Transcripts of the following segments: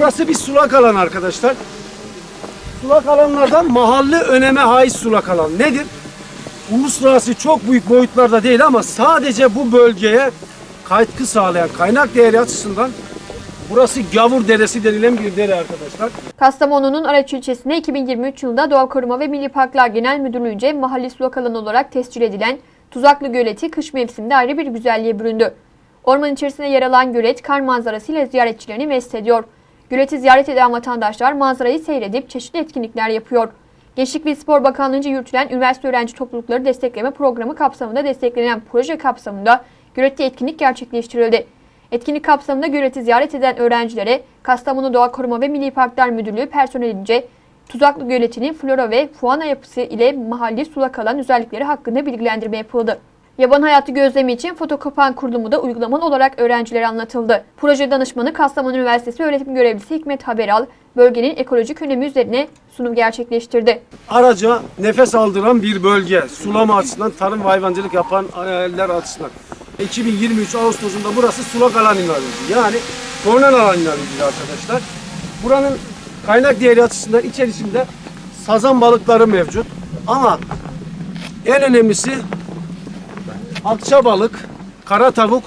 Burası bir sulak alan arkadaşlar. Sulak alanlardan mahalle öneme haiz sulak alan. Nedir? Uluslararası çok büyük boyutlarda değil ama sadece bu bölgeye katkı sağlayan kaynak değeri açısından burası Gavur Deresi denilen bir dere arkadaşlar. Kastamonu'nun Araç ilçesine 2023 yılında Doğa Koruma ve Milli Parklar Genel Müdürlüğü'nce mahalle sulak alanı olarak tescil edilen Tuzaklı Göleti kış mevsiminde ayrı bir güzelliğe büründü. Orman içerisinde yer alan gölet kar manzarasıyla ziyaretçilerini mest ediyor. Göleti ziyaret eden vatandaşlar manzarayı seyredip çeşitli etkinlikler yapıyor. Gençlik ve Spor Bakanlığı'nca yürütülen üniversite öğrenci toplulukları destekleme programı kapsamında desteklenen proje kapsamında gölette etkinlik gerçekleştirildi. Etkinlik kapsamında göleti ziyaret eden öğrencilere Kastamonu Doğa Koruma ve Milli Parklar Müdürlüğü personelince Tuzaklı Göleti'nin flora ve fauna yapısı ile mahalli sulak alan özellikleri hakkında bilgilendirme yapıldı. Yaban hayatı gözlemi için fotokopan kurulumu da uygulamalı olarak öğrencilere anlatıldı. Proje danışmanı Kastamonu Üniversitesi öğretim görevlisi Hikmet Haberal, bölgenin ekolojik önemi üzerine sunum gerçekleştirdi. Araca nefes aldıran bir bölge. Sulama açısından, tarım ve hayvancılık yapan aileler açısından. 2023 Ağustos'unda burası sulak alan ilan edildi. Yani korunan alan ilan edildi arkadaşlar. Buranın kaynak değeri açısından içerisinde sazan balıkları mevcut. Ama en önemlisi akça balık, kara tavuk,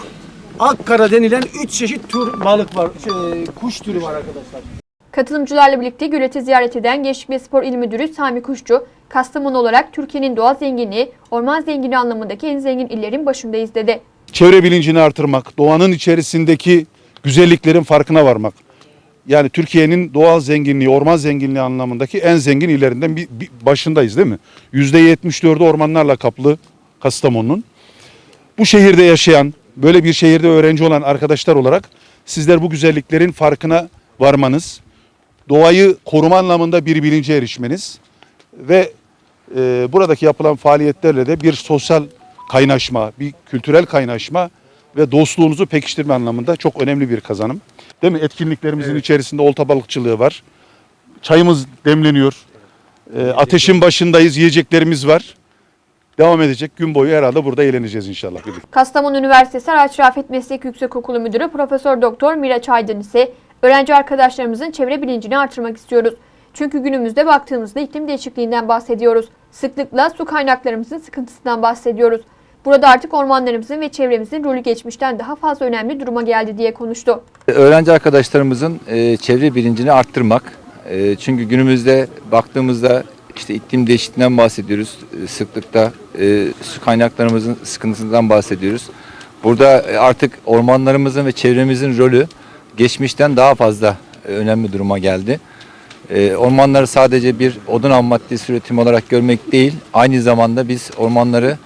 akkara denilen üç çeşit tür balık var, şey, kuş türü var arkadaşlar. Katılımcılarla birlikte göleti ziyaret eden Gençlik ve Spor İl Müdürü Sami Kuşçu, Kastamonu olarak Türkiye'nin doğal zenginliği, orman zenginliği anlamındaki en zengin illerin başındayız dedi. çevre bilincini artırmak, doğanın içerisindeki güzelliklerin farkına varmak. Yani Türkiye'nin doğal zenginliği, orman zenginliği anlamındaki en zengin illerinden bir, bir başındayız değil mi? %74'ü ormanlarla kaplı Kastamonu'nun. Bu şehirde yaşayan, böyle bir şehirde öğrenci olan arkadaşlar olarak sizler bu güzelliklerin farkına varmanız, doğayı koruma anlamında bir bilince erişmeniz ve e, buradaki yapılan faaliyetlerle de bir sosyal kaynaşma, bir kültürel kaynaşma ve dostluğunuzu pekiştirme anlamında çok önemli bir kazanım. Değil mi? Etkinliklerimizin içerisinde olta balıkçılığı var. Çayımız demleniyor. E, ateşin başındayız, yiyeceklerimiz var. Devam edecek gün boyu herhalde burada eğleneceğiz inşallah. Kastamonu Üniversitesi Araç Rafet Meslek Yüksekokulu Müdürü Profesör Doktor Miraç Aydın ise öğrenci arkadaşlarımızın çevre bilincini artırmak istiyoruz. Çünkü günümüzde baktığımızda iklim değişikliğinden bahsediyoruz. Sıklıkla su kaynaklarımızın sıkıntısından bahsediyoruz. Burada artık ormanlarımızın ve çevremizin rolü geçmişten daha fazla önemli duruma geldi diye konuştu. Öğrenci arkadaşlarımızın e, çevre bilincini arttırmak. E, çünkü günümüzde baktığımızda işte iklim değişikliğinden bahsediyoruz e, sıklıkta. E, su kaynaklarımızın sıkıntısından bahsediyoruz. Burada e, artık ormanlarımızın ve çevremizin rolü geçmişten daha fazla e, önemli duruma geldi. E, ormanları sadece bir odun ham maddesi üretimi olarak görmek değil, aynı zamanda biz ormanları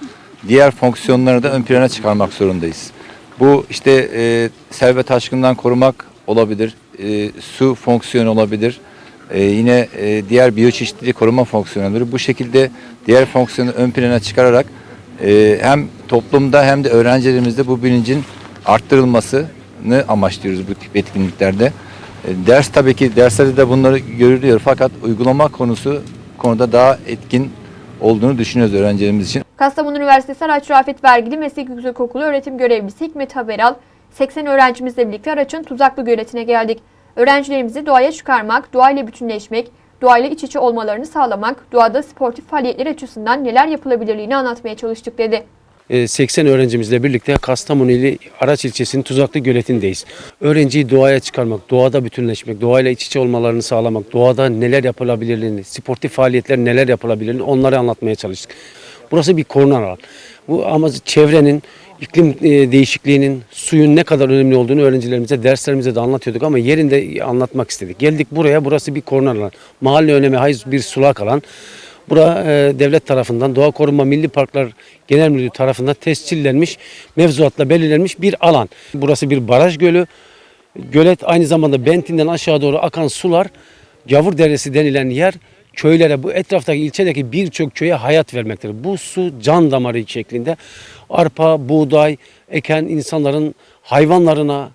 diğer fonksiyonlarını da ön plana çıkarmak zorundayız. Bu işte e, servet aşkından korumak olabilir, e, su fonksiyonu olabilir, e, yine e, diğer biyoçeşitliliği koruma fonksiyonu olabilir. Bu şekilde diğer fonksiyonu ön plana çıkararak e, hem toplumda hem de öğrencilerimizde bu bilincin arttırılmasını amaçlıyoruz bu tip etkinliklerde. E, ders tabii ki derslerde de bunları görülüyor fakat uygulama konusu konuda daha etkin olduğunu düşünüyoruz öğrencilerimiz için. Kastamonu Üniversitesi Araç Rafet Vergili Meslek Yüksekokulu öğretim görevlisi Hikmet Haberal, 80 öğrencimizle birlikte Araç'ın Tuzaklı Göleti'ne geldik. Öğrencilerimizi doğaya çıkarmak, doğayla bütünleşmek, doğayla iç içe olmalarını sağlamak, doğada sportif faaliyetler açısından neler yapılabilirliğini anlatmaya çalıştık dedi. e, 80 öğrencimizle birlikte Kastamonu ili Araç ilçesinin Tuzaklı Göleti'ndeyiz. Öğrenciyi doğaya çıkarmak, doğada bütünleşmek, doğayla iç içe olmalarını sağlamak, doğada neler yapılabilirliğini, sportif faaliyetler neler yapılabilirliğini onları anlatmaya çalıştık. Burası bir korunan alan. Bu ama çevrenin, iklim e, değişikliğinin, suyun ne kadar önemli olduğunu öğrencilerimize, derslerimize de anlatıyorduk ama yerinde anlatmak istedik. Geldik buraya, burası bir korunan alan. Mahalle önemi haiz bir sulak alan. Bura e, devlet tarafından Doğa Koruma Milli Parklar Genel Müdürlüğü tarafından tescillenmiş, mevzuatla belirlenmiş bir alan. Burası bir baraj gölü. Gölet aynı zamanda Bentin'den aşağı doğru akan sular Gavur Deresi denilen yer köylere bu etraftaki ilçedeki birçok köye hayat vermektedir. Bu su can damarı şeklinde arpa, buğday eken insanların hayvanlarına,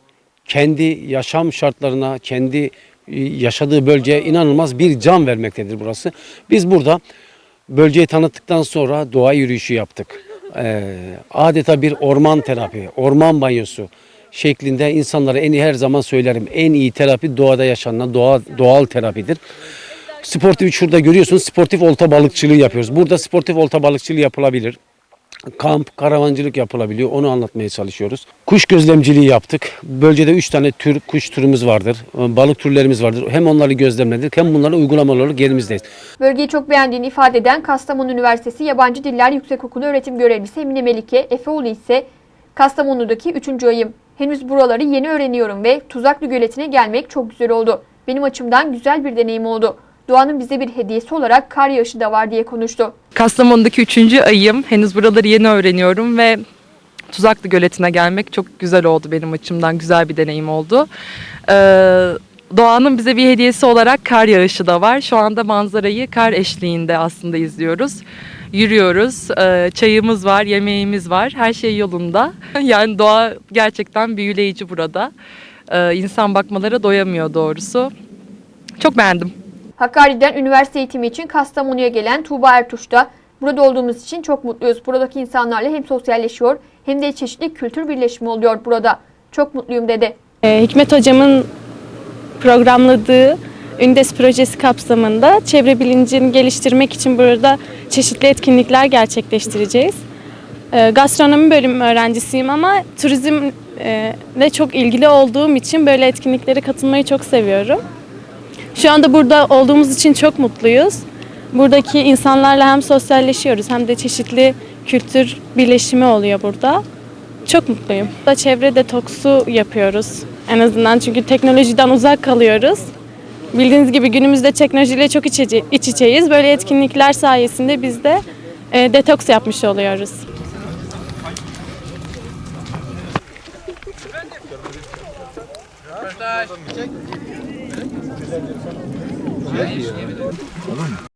kendi yaşam şartlarına, kendi e, yaşadığı bölgeye inanılmaz bir can vermektedir burası. Biz burada bölgeyi tanıttıktan sonra doğa yürüyüşü yaptık. Ee, adeta bir orman terapi, orman banyosu. şeklinde insanlara en iyi her zaman söylerim. En iyi terapi doğada yaşanan doğa, doğal terapidir. Sportif şurada görüyorsunuz sportif olta balıkçılığı yapıyoruz. Burada sportif olta balıkçılığı yapılabilir. Kamp, karavancılık yapılabiliyor. Onu anlatmaya çalışıyoruz. Kuş gözlemciliği yaptık. Bölgede 3 tane tür kuş türümüz vardır. Balık türlerimiz vardır. Hem onları gözlemledik hem bunları uygulamalı olarak yerimizdeyiz. Bölgeyi çok beğendiğini ifade eden Kastamonu Üniversitesi Yabancı Diller Yüksekokulu öğretim görevlisi Emine Melike Efeoğlu ise Kastamonu'daki 3. ayım. Henüz buraları yeni öğreniyorum ve Tuzaklı Göleti'ne gelmek çok güzel oldu. Benim açımdan güzel bir deneyim oldu. Doğanın bize bir hediyesi olarak kar yağışı da var diye konuştu. Kastamonu'daki üçüncü ayım. Henüz buraları yeni öğreniyorum ve Tuzaklı Göleti'ne gelmek çok güzel oldu benim açımdan. Güzel bir deneyim oldu. Ee, doğanın bize bir hediyesi olarak kar yağışı da var. Şu anda manzarayı kar eşliğinde aslında izliyoruz. Yürüyoruz, ee, çayımız var, yemeğimiz var, her şey yolunda. Yani doğa gerçekten büyüleyici burada. Ee, insan bakmalara doyamıyor doğrusu. Çok beğendim. Hakkari'den üniversite eğitimi için Kastamonu'ya gelen Tuğba Ertuş da burada olduğumuz için çok mutluyuz. Buradaki insanlarla hem sosyalleşiyor hem de çeşitli kültür birleşimi oluyor burada. Çok mutluyum dedi. Ee, Hikmet Hocam'ın programladığı Ündes projesi kapsamında çevre bilincini geliştirmek için burada çeşitli etkinlikler gerçekleştireceğiz. Ee, Gastronomi bölümü öğrencisiyim ama turizmle çok ilgili olduğum için böyle etkinliklere katılmayı çok seviyorum. Şu anda burada olduğumuz için çok mutluyuz. Buradaki insanlarla hem sosyalleşiyoruz hem de çeşitli kültür birleşimi oluyor burada. Çok mutluyum. Da çevre detoksu yapıyoruz. En azından çünkü teknolojiden uzak kalıyoruz. Bildiğiniz gibi günümüzde teknolojiyle çok iç, iç içeyiz. Böyle etkinlikler sayesinde biz de e, detoks yapmış oluyoruz. Thank you.